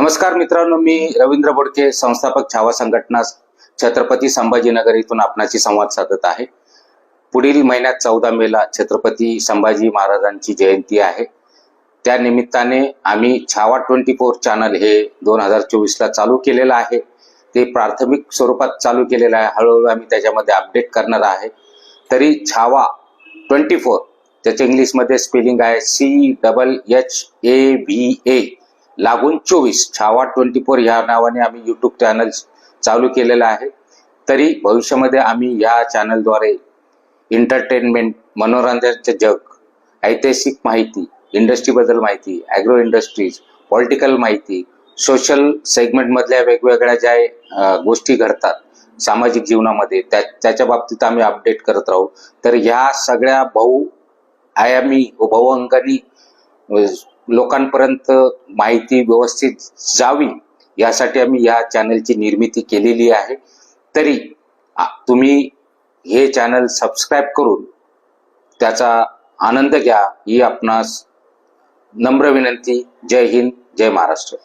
नमस्कार मित्रांनो मी रवींद्र बोडके संस्थापक छावा संघटना छत्रपती संभाजीनगर इथून आपणाशी संवाद साधत आहे. पुढील महिन्यात चौदा मेला छत्रपती संभाजी महाराजांची जयंती आहे. त्या निमित्ताने आम्ही छावा ट्वेंटी फोर चॅनल हे दोन हजार चोवीसला चालू केलेलं आहे. ते प्राथमिक स्वरूपात चालू केलेलं आहे. हळूहळू आम्ही त्याच्यामध्ये अपडेट करणार आहे. तरी छावा ट्वेंटी फोर त्याच्या इंग्लिशमध्ये स्पेलिंग आहे C double H A V A लागून चोवीस छावा ट्वेंटी फोर ह्या नावाने आम्ही यूट्यूब चॅनल चालू केलेलं आहे. तरी भविष्यामध्ये आम्ही या चॅनलद्वारे एंटरटेनमेंट मनोरंजनाचे जग ऐतिहासिक माहिती इंडस्ट्रीबद्दल माहिती ॲग्रो इंडस्ट्रीज पॉलिटिकल माहिती सोशल सेगमेंटमधल्या वेगवेगळ्या ज्या गोष्टी घडतात सामाजिक जीवनामध्ये त्या त्याच्या बाबतीत आम्ही अपडेट करत राहू. तर ह्या सगळ्या बहु आयामी व बहुअंगानी म्हणजे लोकांपर्यंत माहिती व्यवस्थित जावी यासाठी आम्ही या चॅनलची निर्मिती केलेली आहे. तरी तुम्ही हे चॅनल सबस्क्राईब करून त्याचा आनंद घ्या ही आपणास नम्र विनंती. जय हिंद जय महाराष्ट्र.